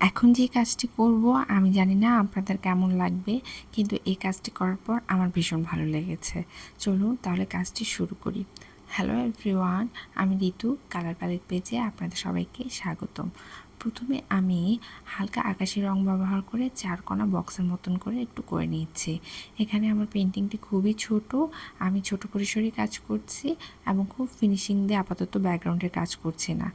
এখন যে কাজটি করব, আমি জানি না আপনাদের কেমন লাগবে, কিন্তু এই কাজটি করার পর আমার ভীষণ ভালো লেগেছে। চলুন তাহলে কাজটি শুরু করি। হ্যালো এভরিওয়ান আমি ঋতু, কালার প্যালেট পেজে আপনাদের সবাইকে স্বাগতম। প্রথমে আমি হালকা আকাশি রং ব্যবহার করে চার কোনা বক্সের মতন করে একটু করে নিচ্ছি। এখানে আমার পেন্টিংটি খুবই ছোট, আমি ছোট পরিসরে কাজ করছি এবং খুব ফিনিশিং দিয়ে আপাতত ব্যাকগ্রাউন্ডের কাজ করছি না।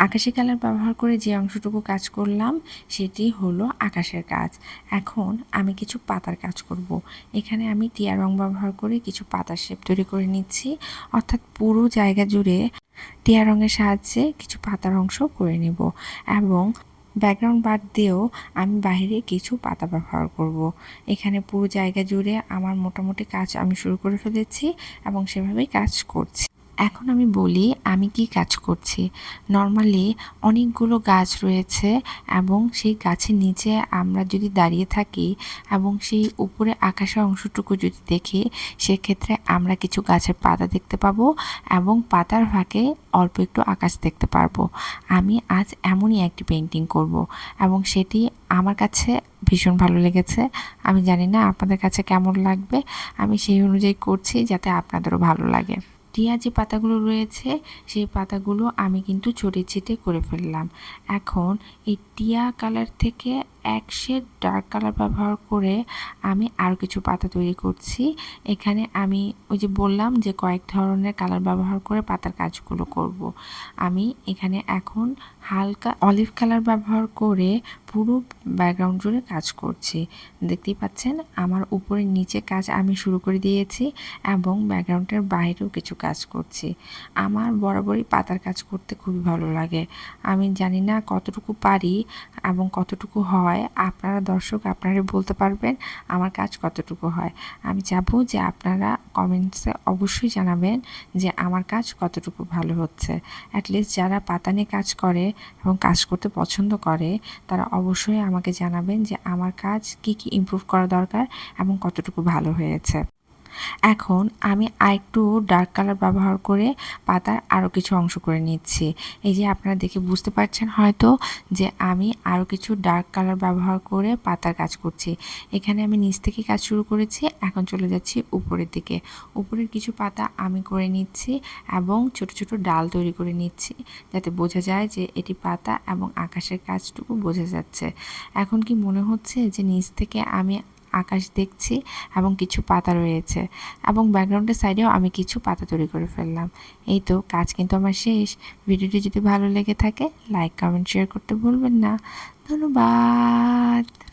আকাশি কালার ব্যবহার করে যে অংশটুকু কাজ করলাম, সেটি হলো আকাশের কাজ এখন আমি কিছু পাতার কাজ করব। এখানে আমি টিয়া রং ব্যবহার করে কিছু পাতার শেপ তৈরি করে নিচ্ছি অর্থাৎ পুরো জায়গা জুড়ে টিয়া রঙের সাহায্যে কিছু পাতার অংশ করে নিব এবং ব্যাকগ্রাউন্ড বাদ দিয়েও আমি বাইরে কিছু পাতা ব্যবহার করব। এখানে পুরো জায়গা জুড়ে আমার মোটামুটি কাজ আমি শুরু করে ফেলেছি এবং সেভাবেই কাজ করছি এখন আমি বলি, আমি কি কাজ করছি? নর্মালি অনেকগুলো গাছ রয়েছে এবং সেই গাছের নিচে আমরা যদি দাঁড়িয়ে থাকি এবং সেই উপরে আকাশের অংশটুকু যদি দেখি, সেক্ষেত্রে আমরা কিছু গাছের পাতা দেখতে পাবো এবং পাতার ফাঁকে অল্প একটু আকাশ দেখতে পারব। আমি আজ এমনই একটি পেন্টিং করব এবং সেটি আমার কাছে ভীষণ ভালো লেগেছে। আমি জানি না আপনাদের কাছে কেমন লাগবে। আমি সেই অনুযায়ী করছি যাতে আপনাদেরও ভালো লাগে। টিয়া যে পাতাগুলো রয়েছে সেই পাতাগুলো আমি কিন্তু ছোটে ছিটে করে ফেললাম। এখন এই টিয়া কালার থেকে এক শেড ডার্ক কালার ব্যবহার করে আমি আরও কিছু পাতা তৈরি করছি। এখানে আমি ওই যে বললাম যে কয়েক ধরনের কালার ব্যবহার করে পাতার কাজগুলো করব। আমি এখানে এখন হালকা অলিভ কালার ব্যবহার করে পুরো ব্যাকগ্রাউন্ড জুড়ে কাজ করছি। দেখতেই পাচ্ছেন, আমার উপরের নিচে কাজ আমি শুরু করে দিয়েছি এবং ব্যাকগ্রাউন্ডের বাইরেও কিছু কাজ করছি। আমার বরাবরই পাতার কাজ করতে খুবই ভালো লাগে। আমি জানি না কতটুকু পারি এবং কতটুকু হয়, আপনারা দর্শক আপনারা বলতে পারবেন আমার কাজ কতটুকু হয়। আমি চাবো যে আপনারা কমেন্টসে অবশ্যই জানাবেন যে আমার কাজ কতটুকু ভালো হচ্ছে। অ্যাটলিস্ট যারা পাতা নিয়ে কাজ করে এবং কাজ করতে পছন্দ করে, তারা অবশ্যই আমাকে জানাবেন যে আমার কাজ কি কি ইম্প্রুভ করা দরকার এবং কতটুকু ভালো হয়েছে। এখন আমি আরেকটু ডার্ক কালার ব্যবহার করে পাতার আরও কিছু অংশ করে নিচ্ছি। এই যে আপনারা দেখে বুঝতে পারছেন হয়তো যে আমি আরও কিছু ডার্ক কালার ব্যবহার করে পাতার কাজ করছি। এখানে আমি নিচ থেকে কাজ শুরু করেছি, এখন চলে যাচ্ছি উপরের দিকে। উপরের কিছু পাতা আমি করে নিচ্ছি এবং ছোট ছোট ডাল তৈরি করে নিচ্ছি যাতে বোঝা যায় যে এটি পাতা এবং আকাশের কাজটুকু বোঝা যাচ্ছে। এখন কি মনে হচ্ছে যে নিচ থেকে আমি আকাশ দেখছি এবং কিছু পাতা রয়েছে এবং ব্যাকগ্রাউন্ডের সাইডেও আমি কিছু পাতা তৈরি করে ফেললাম। এই তো, কাজ কিন্তু আমার শেষ। ভিডিওটি যদি ভালো লেগে থাকে লাইক কমেন্ট শেয়ার করতে ভুলবেন না। ধন্যবাদ।